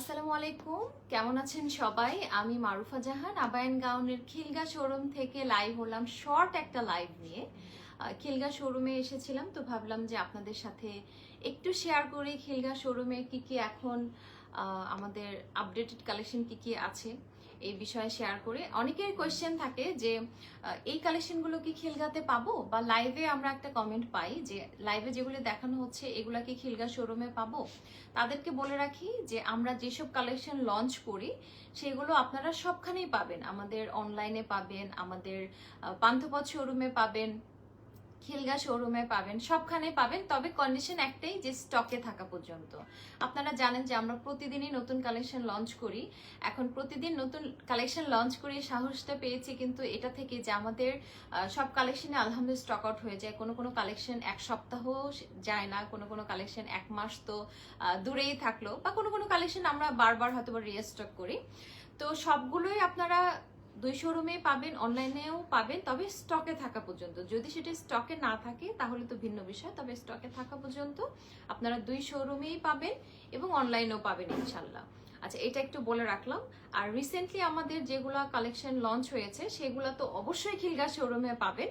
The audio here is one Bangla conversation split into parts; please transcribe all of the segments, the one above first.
আসসালামু আলাইকুম। কেমন আছেন সবাই? আমি মারুফা জাহান, আবায়ন গাউনের খিলগা শোরুম থেকে লাইভ হলাম শর্ট একটা লাইভ নিয়ে। খিলগা শোরুমে এসেছিলাম, তো ভাবলাম যে আপনাদের সাথে একটু শেয়ার করি, খিলগা শোরুমে কি কি এখন আমাদের আপডেটেড কালেকশন কি কি আছে। এই বিষয়ে শেয়ার করে। অনেকের কোয়েশ্চেন থাকে যে এই কালেকশনগুলো কি খিলগাতে পাবো? বা লাইভে আমরা একটা কমেন্ট পাই যে লাইভে যেগুলো দেখানো হচ্ছে, এগুলা কি খিলগা শোরুমে পাবো? তাদেরকে বলে রাখি যে, আমরা যেসব কালেকশন লঞ্চ করি, সেগুলো আপনারা সবখানেই পাবেন। আমাদের অনলাইনে পাবেন, আমাদের পান্থপথ শোরুমে পাবেন। খিলগা শোরুমে পাবেন সবখানে পাবেন, তবে কন্ডিশন একটাই যে স্টকে থাকা পর্যন্ত। আপনারা জানেন যে আমরা প্রতিদিনই নতুন কালেকশন লঞ্চ করি। এখন প্রতিদিন নতুন কালেকশন লঞ্চ করে সাহসটা পেয়েছি, কিন্তু এটা থেকে যে আমাদের সব কালেকশনে আলহামদুলিল্লাহ স্টক আউট হয়ে যায়। কোনো কোনো কালেকশন এক সপ্তাহ যায় না, কোনো কোনো কালেকশন এক মাস তো দূরেই থাকল। বা কোনো কোনো কালেকশন আমরা বারবার হয়তো রিস্টক করি। তো সবগুলোই আপনারা দুই শোরুমে পাবেন, অনলাইনেও পাবেন, তবে স্টকে থাকা পর্যন্ত। যদি সেটা স্টকে না থাকে, তাহলে তো ভিন্ন বিষয়, তবে স্টকে থাকা পর্যন্ত আপনারা দুই শোরুমেই পাবেন এবং অনলাইনেও পাবেন ইনশাল্লাহ আচ্ছা এটা একটু বলে রাখলাম। আর রিসেন্টলি আমাদের যেগুলো কালেকশন লঞ্চ হয়েছে, সেগুলো তো অবশ্যই খিলগা শোরুমে পাবেন।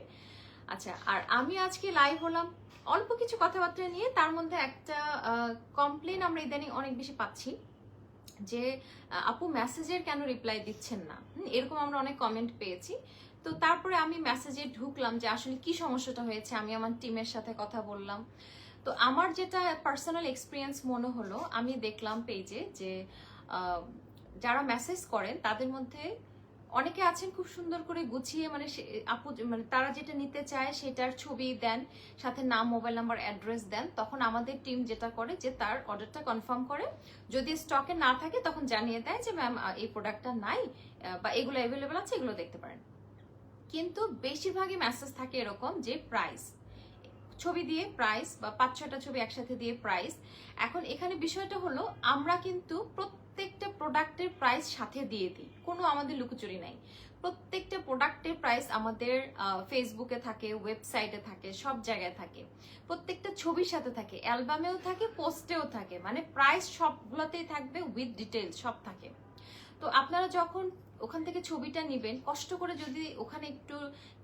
আচ্ছা আর আমি আজকে লাইভ হলাম অল্প কিছু কথাবার্তা নিয়ে, তার মধ্যে একটা কমপ্লেন আমরা ইদানিং অনেক বেশি পাচ্ছি। যে আপু মেসেজের কেন রিপ্লাই দিচ্ছেন না? এরকম আমরা অনেক কমেন্ট পেয়েছি। তো তারপরে আমি মেসেজে ঢুকলাম যে, আসলে কি সমস্যাটা হয়েছে? আমি আমার টিমের সাথে কথা বললাম। তো আমার যেটা পার্সোনাল এক্সপিরিয়েন্স মনে হলো, আমি দেখলাম পেজে যে যারা মেসেজ করেন, তাদের মধ্যে অনেকে আছেন খুব সুন্দর করে গুছিয়ে মানে আপু মানে তারা যেটা নিতে চায় সেটার ছবি দেন, সাথে নাম, মোবাইল নাম্বার, অ্যাড্রেস দেন, তখন আমাদের টিম যেটা করে যে তার অর্ডারটা কনফার্ম করে। যদি স্টকে না থাকে তখন জানিয়ে দেয় যে, ম্যাম এই প্রোডাক্টটা নাই বা এগুলো অ্যাভেলেবেল আছে, এগুলো দেখতে পারেন। কিন্তু বেশিরভাগই মেসেজ থাকে এরকম যে, প্রাইস। ছবি দিয়ে প্রাইস বা পাঁচ ছয়টা ছবি একসাথে দিয়ে প্রাইস। এখন এখানে বিষয়টা হলো, আমরা কিন্তু প্রত্যেকটা প্রোডাক্টের প্রাইস সাথে দিয়ে দিই। কোনো আমাদের লুকোচুরি নাই। প্রত্যেকটা প্রোডাক্টের প্রাইস আমাদের ফেসবুকে থাকে ওয়েবসাইটে থাকে, সব জায়গায় থাকে। প্রত্যেকটা ছবির সাথে থাকে অ্যালবামেও থাকে পোস্টেও থাকে। মানে প্রাইস সবগুলোতেই থাকবে উইথ ডিটেলস সব থাকে। তো আপনারা যখন ওখান থেকে ছবিটা নেবেন। কষ্ট করে যদি ওখানে একটু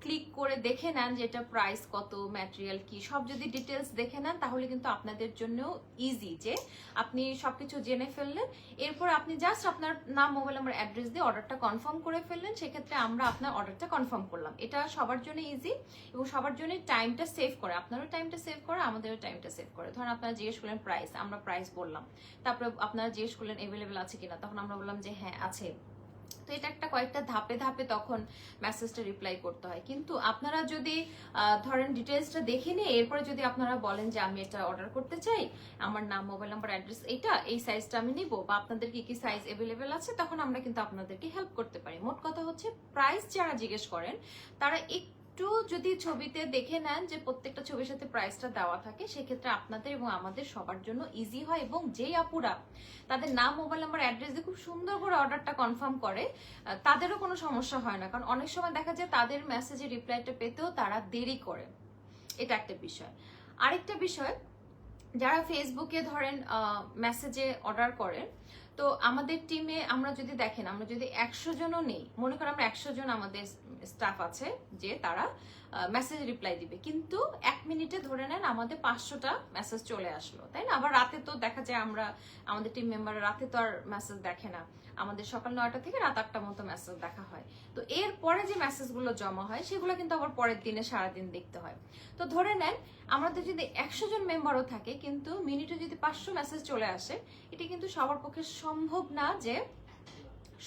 ক্লিক করে দেখে নেন যে এটা প্রাইস কত ম্যাটেরিয়াল কি, সব যদি ডিটেলস দেখে নেন, তাহলে কিন্তু আপনাদের জন্য ইজি যে আপনি সবকিছু জেনে ফেললেন। এরপর আপনি জাস্ট আপনার নাম মোবাইল নাম্বার অ্যাড্রেস দিয়ে অর্ডারটা কনফার্ম করে ফেললেন। সেক্ষেত্রে আমরা আপনার অর্ডারটা কনফার্ম করলাম। এটা সবার জন্য ইজি এবং সবার জন্য টাইমটা সেভ করে। আপনারও টাইমটা সেভ করে, আমাদেরও টাইমটা সেভ করে। ধরুন আপনারা জিজ্ঞেস করলেন প্রাইস আমরা প্রাইস বললাম। তারপরে আপনারা জিজ্ঞেস করলেন অ্যাভেলেবেল আছে কিনা? তখন আমরা বললাম যে হ্যাঁ আছে। তো এটা একটা কয়েকটা ধাপে ধাপে তখন মেসেজটা রিপ্লাই করতে হয়। কিন্তু আপনারা যদি ধরেন ডিটেলসটা দেখে নিয়ে এরপরে যদি আপনারা বলেন যে আমি এটা অর্ডার করতে চাই, আমার নাম মোবাইল নাম্বার অ্যাড্রেস এইটা এই সাইজটা আমি নিব বা আপনাদের কি কি সাইজ অ্যাভেলেবেল আছে, তখন আমরা কিন্তু আপনাদেরকে হেল্প করতে পারি। মোট কথা হচ্ছে প্রাইস যারা জিজ্ঞেস করেন, তারা একটু যদি ছবিতে দেখে নেন যে প্রত্যেকটা ছবির সাথে প্রাইসটা দেওয়া থাকে, সেক্ষেত্রে আপনাদের এবং আমাদের সবার জন্য ইজি হয় এবং যেই আপুরা তাদের নাম মোবাইল নাম্বার অ্যাড্রেস দিয়ে খুব সুন্দর করে অর্ডারটা কনফার্ম করে তাদেরও কোনো সমস্যা হয় না। কারণ অনেক সময় দেখা যায় তাদের মেসেজে রিপ্লাইটা পেতেও তারা দেরি করে। এটা একটা বিষয়। আরেকটা বিষয়, যারা ফেসবুকে ধরেন মেসেজে অর্ডার করেন তো আমাদের টিমে আমরা যদি দেখেন, আমরা যদি একশো জনও নেই, মনে করেন আমরা একশো জন আমাদের স্টাফ আছে যে তারা মেসেজ রিপ্লাই দিবে। কিন্তু এক মিনিটে ধরে নেন আমাদের পাঁচশোটা মেসেজ চলে আসলো, তাই না? আবার রাতে তো দেখা যায় আমরা, আমাদের টিম মেম্বার রাতে তো আর মেসেজ দেখে না। আমাদের সকাল নয়টা থেকে রাত আটটা মতো মেসেজ দেখা হয়। তো এর পরে যে মেসেজগুলো জমা হয়, সেগুলো কিন্তু আবার পরের দিনে সারাদিন দেখতে হয়। তো ধরে নেন, আমাদের যদি একশো জন মেম্বারও থাকে, কিন্তু মিনিটে যদি পাঁচশো মেসেজ চলে আসে, এটা কিন্তু সবার পক্ষে সম্ভব না যে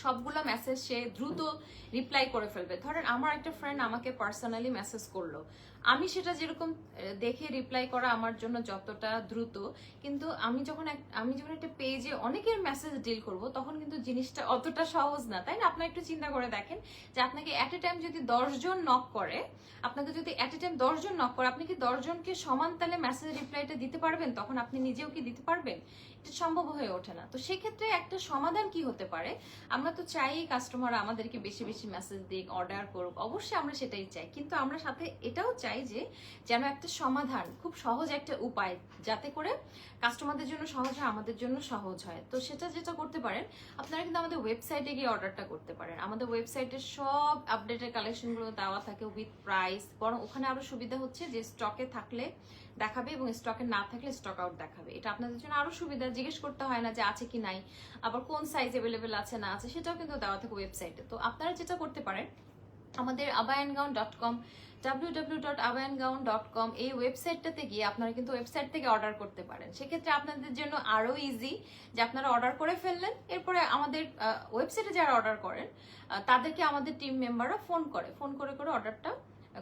সবগুলো মেসেজ সে দ্রুত রিপ্লাই করে ফেলবে। ধরেন আমার একটা ফ্রেন্ড আমাকে পার্সোনালি মেসেজ করল। আমি সেটা যেরকম দেখে রিপ্লাই করা আমার জন্য যতটা দ্রুত, কিন্তু আমি যখন আমি যখন একটা পেজে অনেকের মেসেজ ডিল করব, তখন কিন্তু জিনিসটা অতটা সহজ না। তাই না? আপনার একটু চিন্তা করে দেখেন যে আপনাকে অ্যাট এ টাইম যদি দশজন নক করে, আপনাকে যদি অ্যাট এ টাইম দশজন নক করে, আপনি কি দশজনকে সমান তালে মেসেজ রিপ্লাইটা দিতে পারবেন? তখন আপনি নিজেও কি দিতে পারবেন? সম্ভব হয়ে ওঠে না। তো সেক্ষেত্রে একটা সমাধান কি হতে পারে? আমরা তো চাই কাস্টমার আমাদেরকে বেশি বেশি মেসেজ দিক অর্ডার করুক। অবশ্যই আমরা সেটাই চাই। কিন্তু আমরা সাথে এটাও চাই যে, যেন একটা সমাধান, খুব সহজ একটা উপায়, যাতে করে কাস্টমারদের জন্য সহজ হয়, আমাদের জন্য সহজ হয়। তো সেটা যেটা করতে পারেন, আপনারা কিন্তু আমাদের ওয়েবসাইটে গিয়ে অর্ডারটা করতে পারেন। আমাদের ওয়েবসাইটে সব আপডেটের কালেকশনগুলো দেওয়া থাকে উইথ প্রাইস বরং ওখানে আরও সুবিধা হচ্ছে যে স্টকে থাকলে দেখাবে এবং স্টকে না থাকলে স্টক আউট দেখাবে। এটা আপনাদের জন্য আরও সুবিধা। জিজ্ঞেস করতে হয় না যে আছে কি নাই, আবার কোন সাইজ অ্যাভেলেবেল আছে, না আছে, সেটাও কিন্তু দেওয়া থাকে ওয়েবসাইটে তো আপনারা যেটা করতে পারেন, আমাদের Abayan gown dot com W W dot Abayan gown dot com এই ওয়েবসাইটটাতে গিয়ে আপনারা কিন্তু ওয়েবসাইট থেকে অর্ডার করতে পারেন। সেক্ষেত্রে আপনাদের জন্য আরও ইজি যে আপনারা অর্ডার করে ফেললেন, এরপরে আমাদের ওয়েবসাইটে যারা অর্ডার করেন তাদেরকে আমাদের টিম মেম্বাররা ফোন করে। ফোন করে করে অর্ডারটা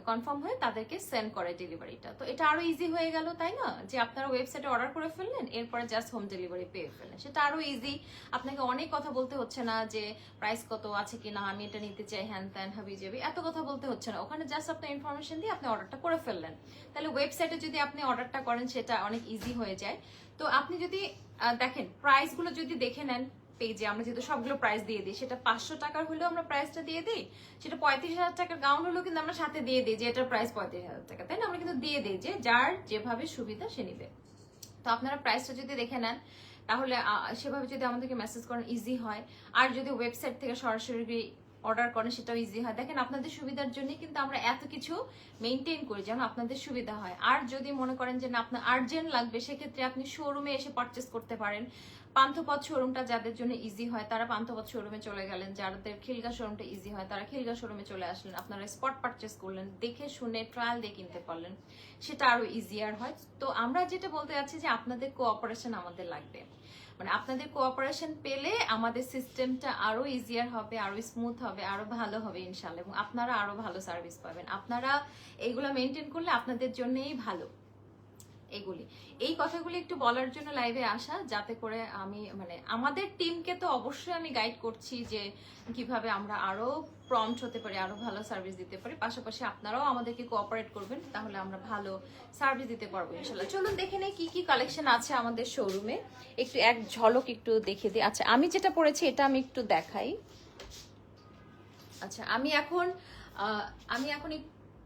কনফার্ম হয়ে তাদেরকে সেন্ড করে ডেলিভারিটা তো এটা আরও ইজি হয়ে গেল, তাই না? যে আপনারা ওয়েবসাইটে অর্ডার করে ফেললেন, এরপরে জাস্ট হোম ডেলিভারি পেয়ে ফেললেন। সেটা আরও ইজি আপনাকে অনেক কথা বলতে হচ্ছে না যে প্রাইস কত, আছে কিনা, আমি এটা নিতে চাই, হ্যান ত্যান, হাবি যাবি এত কথা বলতে হচ্ছে না। ওখানে জাস্ট আপনার ইনফরমেশন দিয়ে আপনি অর্ডারটা করে ফেললেন। তাহলে ওয়েবসাইটে যদি আপনি অর্ডারটা করেন, সেটা অনেক ইজি হয়ে যায়। তো আপনি যদি দেখেন প্রাইসগুলো যদি দেখে নেন পেজে আমরা যেহেতু সবগুলো প্রাইস দিয়ে দিই, সেটা পাঁচশো টাকার হলেও আমরা প্রাইসটা দিয়ে দিই, সেটা পঁয়ত্রিশ হাজার টাকার গাউন হলেও কিন্তু আমরা সাথে দিয়ে দিই যে এটার প্রাইস পঁয়ত্রিশ হাজার টাকা। তাই না? আমরা কিন্তু দিয়ে দিই যে যার যেভাবে সুবিধা সে নিবে। তো আপনারা প্রাইসটা যদি দেখে নেন, তাহলে সেভাবে যদি আমাদেরকে মেসেজ করেন ইজি হয়। আর যদি ওয়েবসাইট থেকে সরাসরি অর্ডার করেন, সেটাও ইজি হয়। দেখেন, আপনাদের সুবিধার জন্য কিন্তু আমরা এত কিছু মেনটেন করি যেন আপনাদের সুবিধা হয়। আর যদি মনে করেন যে না, আপনার আর্জেন্ট লাগবে, সেক্ষেত্রে আপনি শোরুমে এসে পারচেস করতে পারেন। পান্থপথ শোরুমটা যাদের জন্য ইজি হয়, তারা পান্থপথ শোরুমে চলে গেলেন। যাদের খিলগা শোরুমটা ইজি হয়, তারা খিলগা শোরুমে চলে আসলেন। আপনারা স্পট পারচেস করলেন, দেখে শুনে ট্রায়াল দিয়ে কিনতে পারলেন। সেটা আরও ইজিয়ার হয়। তো আমরা যেটা বলতে যাচ্ছি যে আপনাদের কোঅপারেশন আমাদের লাগবে। মানে আপনাদের কোঅপারেশন পেলে আমাদের সিস্টেমটা আরও ইজিয়ার হবে, আরও স্মুথ হবে, আরও ভালো হবে ইনশাল্লাহ এবং আপনারা আরও ভালো সার্ভিস পাবেন। আপনারা এগুলো মেনটেন করলে আপনাদের জন্যই ভালো। এগুলি। এই কথাগুলি একটু বলার জন্য লাইভে আসা, যাতে করে আমি মানে আমাদের টিমকে তো অবশ্যই আমি গাইড করছি যে কীভাবে আমরা আরও প্রম্পট হতে পারি, আরও ভালো সার্ভিস দিতে পারি। পাশাপাশি আপনারাও আমাদেরকে কোঅপারেট করবেন, তাহলে আমরা ভালো সার্ভিস দিতে পারব ইনশাল্লাহ। চলুন দেখে নেই কি কি কালেকশন আছে আমাদের শোরুমে একটু এক ঝলক একটু দেখে দিই। আচ্ছা আমি যেটা পড়েছি এটা আমি একটু দেখাই। আচ্ছা আমি এখন আমি এখন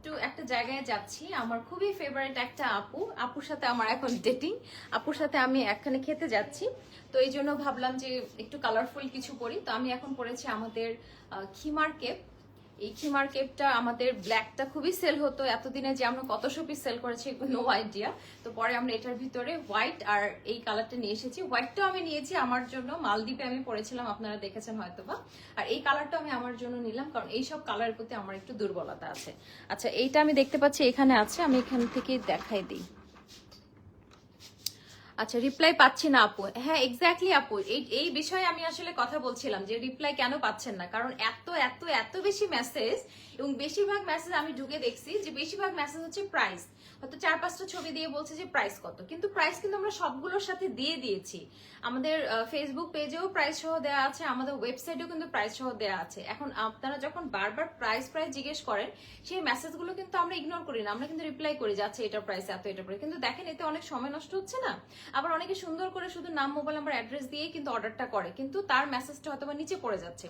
একটু একটা জায়গায় যাচ্ছি। আমার খুবই ফেভারিট একটা আপু। আপুর সাথে আমার এখন ডেটিং আপুর সাথে আমি একখানে খেতে যাচ্ছি। তো এই জন্য ভাবলাম যে একটু কালারফুল কিছু পরি তো আমি এখন পরেছি আমাদের খিমার কেপ এই খিমার কেপটা আমাদের ব্ল্যাকটা খুবই সেল হতো। এতদিনে যে আমরা কত পিস সেল করেছি নো আইডিয়া তো পরে আমরা এটার ভিতরে হোয়াইট আর এই কালারটা নিয়ে এসেছি। হোয়াইটটাও আমি নিয়েছি আমার জন্য। মালদ্বীপে আমি পরেছিলাম, আপনারা দেখেছেন হয়তোবা। আর এই কালারটা আমি আমার জন্য নিলাম, কারণ এই সব কালারের প্রতি আমার একটু দুর্বলতা আছে। আচ্ছা এইটা আমি দেখতে পাচ্ছি, এখানে আছে। আমি এখান থেকে দেখাই দিই। আচ্ছা রিপ্লাই পাচ্ছি না আপু। হ্যাঁ এক্স্যাক্টলি আপু। এই এই বিষয়ে আমি আসলে কথা বলছিলাম যে রিপ্লাই কেন পাচ্ছেন না? কারণ এত এত এত বেশি মেসেজ এবং বেশিরভাগ মেসেজ আমি ঢুকে দেখছি যে বেশিরভাগ মেসেজ হচ্ছে প্রাইস হয়তো চার, পাঁচটা ছবি দিয়ে বলছে যে প্রাইস কত। কিন্তু প্রাইস কিন্তু আমরা সবগুলোর সাথে দিয়ে দিয়েছি। আমাদের ফেসবুক পেজেও প্রাইস সহ দেওয়া আছে, আমাদের ওয়েবসাইটেও কিন্তু প্রাইস সহ দেওয়া আছে। এখন আপনারা যখন বারবার প্রাইস প্রাইস জিজ্ঞেস করেন, সেই মেসেজগুলো কিন্তু আমরা ইগনোর করি না। আমরা কিন্তু রিপ্লাই করি যে আচ্ছা এটার প্রাইস এত, এটা প্রাইস কিন্তু দেখেন, এতে অনেক সময় নষ্ট হচ্ছে না। আবার অনেকে সুন্দর করে শুধু নাম মোবাইল নাম্বার অ্যাড্রেস দিয়েই কিন্তু অর্ডারটা করে, কিন্তু তার মেসেজটা হয়তো বা নিচে পড়ে যাচ্ছে।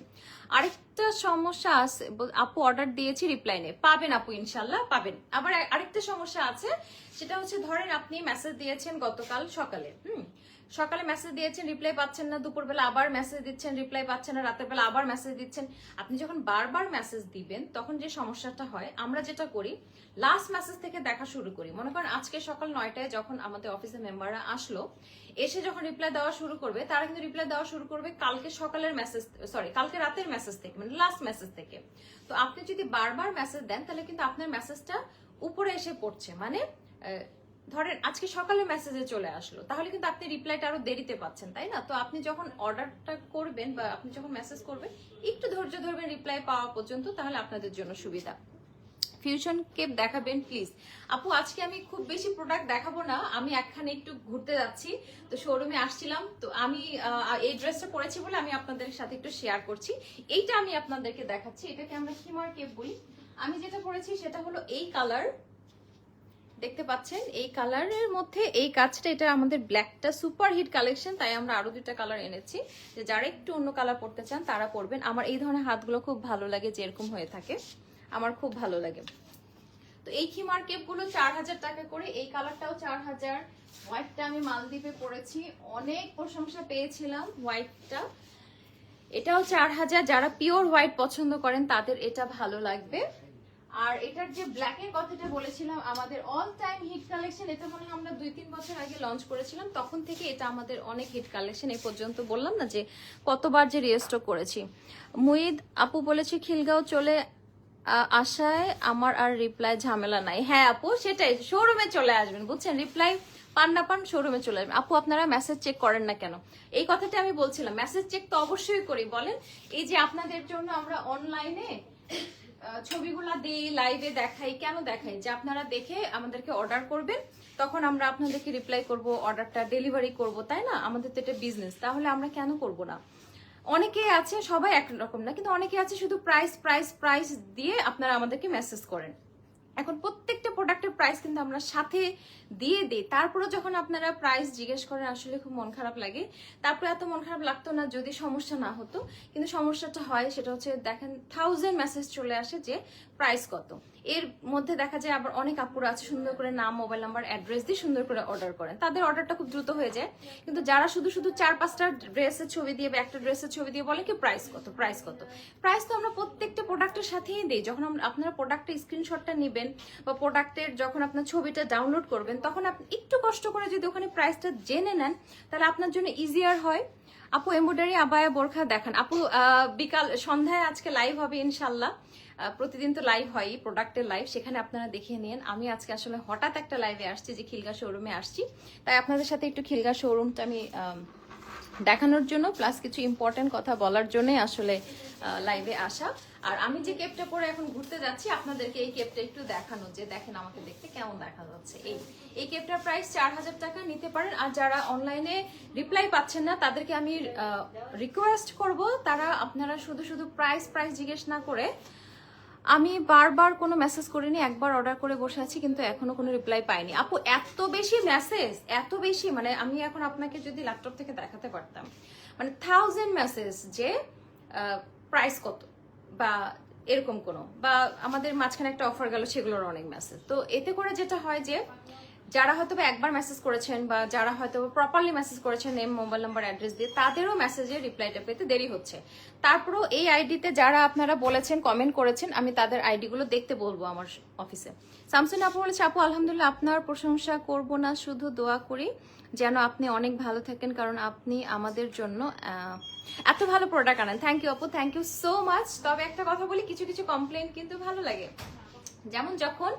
আরেকটা সমস্যা আছে আপু অর্ডার দিয়েছি রিপ্লাই নেই পাবেন আপু, ইনশাল্লাহ, পাবেন। আবার আরেকটা সমস্যা আছে, সেটা হচ্ছে ধরেন আপনি মেসেজ দিয়েছেন গতকাল সকালে, হুম? সকালে মেসেজ দিয়েছেন রিপ্লাই পাচ্ছেন না, দুপুরবেলা আবার মেসেজ দিচ্ছেন রিপ্লাই পাচ্ছেন না রাতের বেলা আবার মেসেজ দিচ্ছেন। আপনি যখন বারবার মেসেজ দিবেন, তখন যে সমস্যাটা হয়, আমরা যেটা করি লাস্ট মেসেজ থেকে দেখা শুরু করি। মনে করেন আজকে সকাল নয়টায় যখন আমাদের অফিসের মেম্বাররা আসলো, এসে যখন রিপ্লাই দেওয়া শুরু করবে, তারা কিন্তু রিপ্লাই দেওয়া শুরু করবে কালকে সকালের মেসেজ সরি কালকে রাতের মেসেজ থেকে মানে লাস্ট মেসেজ থেকে। তো আপনি যদি বারবার মেসেজ দেন, তাহলে কিন্তু আপনার মেসেজটা উপরে এসে পড়ছে। মানে ধরেন, আজকে সকালে মেসেজে চলে আসলো, তাহলে কিন্তু আপনি রিপ্লাইটা আরও দেরিতে পাচ্ছেন, তাই না? তো আপনি যখন অর্ডারটা করবেন বা আপনি যখন মেসেজ করবেন, একটু ধৈর্য ধরবেন রিপ্লাই পাওয়া পর্যন্ত, তাহলে আপনাদের জন্য সুবিধা। ফিউশন কেপ দেখাবেন প্লিজ আপু, আজকে আমি খুব বেশি প্রোডাক্ট দেখাবো না, আমি একখানে একটু ঘুরতে যাচ্ছি। তো শোরুমে আসছিলাম, তো আমি এই ড্রেসটা পরেছি বলে আমি আপনাদের সাথে একটু শেয়ার করছি। এইটা আমি আপনাদেরকে দেখাচ্ছি, এটাকে আমরা হিমার কেপ বলি। আমি যেটা পরেছি সেটা হলো এই কালার দেখতে পাচ্ছেন, এই কালারের মধ্যে এই কাজটা, এটা আমাদের ব্ল্যাকটা সুপার হিট কালেকশন, তাই আমরা আরও দুটা কালার এনেছি। যে যারা একটু অন্য কালার পড়তে চান, তারা পরবেন। আমার এই ধরনের হাতগুলো খুব ভালো লাগে, যেরকম হয়ে থাকে। আমার খুব ভালো লাগে। তো এই খিমার কেপগুলো চার হাজার টাকা করে। এই কালারটাও চার হাজার। হোয়াইটটা আমি মালদ্বীপে পরেছি। অনেক প্রশংসা পেয়েছিলাম হোয়াইটটা এটাও চার হাজার। যারা পিওর হোয়াইট পছন্দ করেন, তাদের এটা ভালো লাগবে। আর এটার যে ব্ল্যাকের কথাটা বলেছিলাম, আমাদের অল টাইম হিট কালেকশন এটা মনে হয় আমরা দুই তিন বছর আগে লঞ্চ করেছিলাম, তখন থেকে এটা আমাদের অনেক হিট কালেকশন এই পর্যন্ত বললাম না যে কতবার যে রিস্টক করেছি। মুইদ, আপু বলেছে খিলগাঁও চলে আশায় আমার আর রিপ্লাই ঝামেলা নাই। হ্যাঁ আপু, সেটাই শোরুমে চলে আসবেন, বুঝছেন? রিপ্লাই পান না পান শোরুমে চলে আসবেন। আপু, আপনারা মেসেজ চেক করেন না কেন? এই কথাটা আমি বলছিলাম মেসেজ চেক তো অবশ্যই করি, বলেন? এই যে আপনাদের জন্য আমরা অনলাইনে ছবিগুলা দিই লাইভে দেখাই। কেন দেখাই? যে আপনারা দেখে আমাদেরকে অর্ডার করবেন, তখন আমরা আপনাদেরকে রিপ্লাই করব অর্ডারটা ডেলিভারি করব, তাই না? আমাদের তো এটা বিজনেস তাহলে আমরা কেন করব না? অনেকে আছে, সবাই একরকম না, কিন্তু অনেকে আছে শুধু প্রাইস প্রাইস প্রাইস দিয়ে আপনারা আমাদেরকে মেসেজ করেন। এখন প্রত্যেকটা প্রোডাক্টের প্রাইস কিন্তু আমরা সাথে দিয়ে দিই। তারপরে যখন আপনারা প্রাইস জিজ্ঞেস করেন, আসলে খুব মন খারাপ লাগে। তারপরে এত মন খারাপ লাগতো না যদি সমস্যা না হতো। কিন্তু সমস্যাটা হয়, সেটা হচ্ছে দেখেন থাউজেন্ড মেসেজ চলে আসে যে প্রাইস কত। এর মধ্যে দেখা যায় আবার অনেক আপুরা আছে, সুন্দর করে নাম মোবাইল নাম্বার অ্যাড্রেস দিয়ে সুন্দর করে অর্ডার করেন। তাদের অর্ডারটা খুব দ্রুত হয়ে যায়। কিন্তু যারা শুধু শুধু চার, পাঁচটা ড্রেসের ছবি দিয়ে বা একটা ড্রেসের ছবি দিয়ে বলে কি প্রাইস কত প্রাইস কত? প্রাইস তো আমরা প্রত্যেকটা প্রোডাক্টের সাথেই দিই। যখন আপনারা প্রোডাক্টের স্ক্রিনশটটা নেবেন বা প্রোডাক্টের যখন আপনার ছবিটা ডাউনলোড করবেন তখন আপনি একটু কষ্ট করে যদি ওখানে প্রাইসটা জেনে নেন তাহলে আপনার জন্য ইজিয়ার হয়। আপু এমব্রয়ডারি আবায়া বোরখা দেখান। আপু বিকাল সন্ধ্যায় আজকে লাইভ হবে ইনশাল্লাহ প্রতিদিন তো লাইভ হয় প্রোডাক্টের লাইভ সেখানে আপনারা দেখিয়ে নিন। আমি আজকে আসলে হঠাৎ একটা লাইভে আসছি যে খিলগা শোরুমে আসছি। তাই আপনাদের সাথে একটু খিলগা শোরুমটা আম, দেখানোর জন্য প্লাস কিছু ইম্পর্টেন্ট কথা বলার জন্যই আসলে লাইভে আসা। আর আমি যে কেপটা পরে এখন ঘুরতে যাচ্ছি, আপনাদেরকে এই কেপটা একটু দেখানো, যে দেখেন আমাকে দেখতে কেমন দেখা যাচ্ছে। এই এই কেপটার প্রাইস চার হাজার টাকা নিতে পারেন। আর যারা অনলাইনে রিপ্লাই পাচ্ছেন না, তাদেরকে আমি রিকোয়েস্ট করব, তারা আপনারা শুধু শুধু প্রাইস প্রাইস জিজ্ঞেস না করে আমি বারবার কোনো মেসেজ করিনি, একবার অর্ডার করে বসে আছি, কিন্তু এখনও কোনো রিপ্লাই পাইনি। আপু, এত বেশি মেসেজ এত বেশি মানে আমি এখন আপনাকে যদি ল্যাপটপ থেকে দেখাতে পারতাম মানে থাউজেন্ড মেসেজ যে প্রাইস কত, বা এরকম কোনো, বা আমাদের মাঝখানে একটা অফার গেল, সেগুলোর অনেক মেসেজ তো এতে করে যেটা হয় যে যারা হয়তো একবার মেসেজ করেছেন বা যারা হয়তো প্রপারলি মেসেজ করেছেন নেম মোবাইল নাম্বার অ্যাড্রেস দিয়ে, তাদেরও মেসেজের রিপ্লাইটা পেতে দেরি হচ্ছে। তারপরেও এই আইডিতে যারা আপনারা বলেছেন কমেন্ট করেছেন, আমি তাদের আইডিগুলো দেখতে বলব আমার অফিসে সামসুন আপু বলেছে, আপু, আলহামদুলিল্লাহ আপনার প্রশংসা করব না, শুধু দোয়া করি যেন আপনি অনেক ভালো থাকেন, কারণ আপনি আমাদের জন্য এত ভালো প্রোডাক্ট আনেন। থ্যাংক ইউ আপু। থ্যাংক ইউ সো মাচ তবে একটা কথা বলি, কিছু কিছু কমপ্লেন কিন্তু ভালো লাগে। যেমন যখন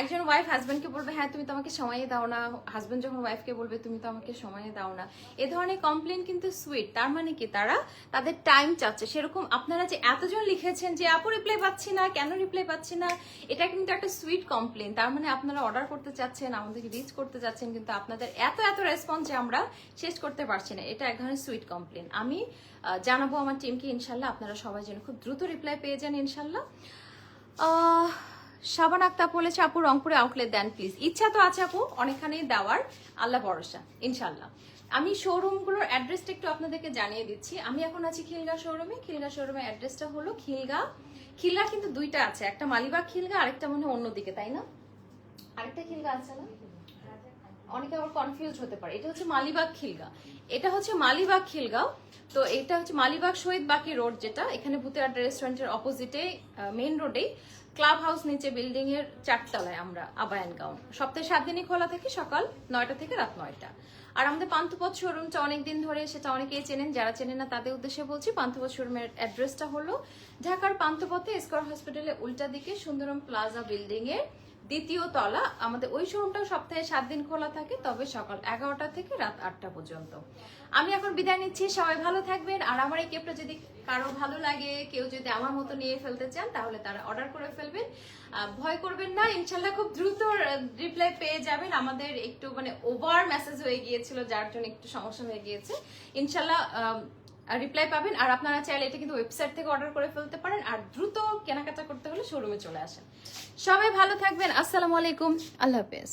একজন ওয়াইফ হাজব্যান্ডকে বলবে হ্যাঁ তুমি তো আমাকে সময় দাও না। হাজব্যান্ড যখন ওয়াইফকে বলবে, তুমি তো আমাকে সময় দাও না। এ ধরনের কমপ্লেন কিন্তু সুইট তার মানে কি? তারা তাদের টাইম চাচ্ছে। সেরকম আপনারা যে এতজন লিখেছেন যে, আপু রিপ্লাই পাচ্ছি না। কেন রিপ্লাই পাচ্ছি না? এটা কিন্তু একটা সুইট কমপ্লেন তার মানে আপনারা অর্ডার করতে চাচ্ছেন, আমাদেরকে রিচ করতে চাচ্ছেন, কিন্তু আপনাদের এত এত রেসপন্স যে আমরা শেষ করতে পারছি না। এটা এক ধরনের সুইট কমপ্লেন আমি জানাব আমার টিমকে ইনশাল্লাহ আপনারা সবাই যেন খুব দ্রুত রিপ্লাই পেয়ে যান, ইনশাল্লাহ। আহ, শাবান আক্তার বলেছে আপু রংপুরে আউটলেট দেন প্লিজ ইচ্ছা তো আছে আপু অনেকখানেই দেওয়ার। আল্লাহ ভরসা ইনশাল্লাহ আমি শোরুমগুলোর অ্যাড্রেসটা একটু আপনাদেরকে জানিয়ে দিচ্ছি। আমি এখন আছি খিলগা শোরুমে খিলগা শোরুমের অ্যাড্রেসটা হলো খিলগা। খিলগা কিন্তু দুইটা আছে একটা মালিবাগ খিলগা আরেকটা মনে হয় অন্যদিকে তাই না? আরেকটা খিলগা আছে না? অনেকে আবার কনফিউজ হতে পারে। এটা হচ্ছে মালিবাগ খিলগা। এটা হচ্ছে মালিবাগ খিলগাঁও। তো এটা হচ্ছে মালিবাগ শহীদ বাকি রোড যেটা এখানে ভূতের আড্ডা রেস্টুরেন্টের অপোজিটে মেইন রোডেই ক্লাব হাউস নিচে বিল্ডিং এর চারতলায় আমরা আবায়ান গাউন সপ্তাহে সাত দিনই খোলা থাকে, সকাল নয়টা থেকে রাত নয়টা। আর আমাদের পান্থপথ শোরুমটা অনেকদিন ধরে সেটা অনেকেই চেনেন, যারা চেনেন না তাদের উদ্দেশ্যে বলছি পান্থপথ শোরুমের অ্যাড্রেসটা হলো ঢাকার পান্থপথে স্কোয়ার হসপিটালের উল্টা দিকে সুন্দরম প্লাজা বিল্ডিং এর দ্বিতীয় তলা। আমাদের ওই শোরুমটাও সপ্তাহে সাত দিন খোলা থাকে, তবে সকাল এগারোটা থেকে রাত আটটা পর্যন্ত। আমি এখন বিদায় নিচ্ছি, সবাই ভালো থাকবেন। আর আমার এই কেপটা যদি কারও ভালো লাগে, কেউ যদি আমার মতো নিয়ে ফেলতে চান, তাহলে তারা অর্ডার করে ফেলবেন। ভয় করবেন না, ইনশাল্লাহ খুব দ্রুত রিপ্লাই পেয়ে যাবেন। আমাদের একটু মানে ওভার মেসেজ হয়ে গিয়েছিল, যার জন্য একটু সমস্যা হয়ে গিয়েছে। ইনশাল্লাহ রিপ্লাই পাবেন। আর আপনারা চাইলে এটা কিন্তু ওয়েবসাইট থেকে অর্ডার করে ফেলতে পারেন। আর দ্রুত কেনাকাটা করতে হলে শোরুমে চলে আসেন। সবাই ভালো থাকবেন। আসসালামু আলাইকুম। আল্লাহ হাফেজ।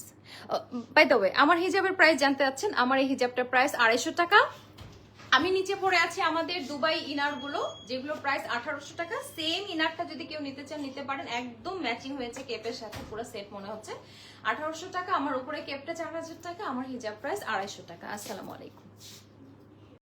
বাই দ্য ওয়ে আমার হিজাবের প্রাইস জানতে চাচ্ছেন। আমার এই হিজাবটার প্রাইস আড়াইশো টাকা। আমি নিচে পড়ে আছি আমাদের দুবাই ইনারগুলো, যেগুলো প্রাইস আঠারোশো টাকা। সেম ইনারটা যদি কেউ নিতে চান, নিতে পারেন। একদম ম্যাচিং হয়েছে কেপের সাথে। পুরো সেট মনে হচ্ছে। আঠারোশো টাকা, আমার উপরে কেপটা চার হাজার টাকা। আমার হিজাব প্রাইস আড়াইশো টাকা। আসসালামু আলাইকুম।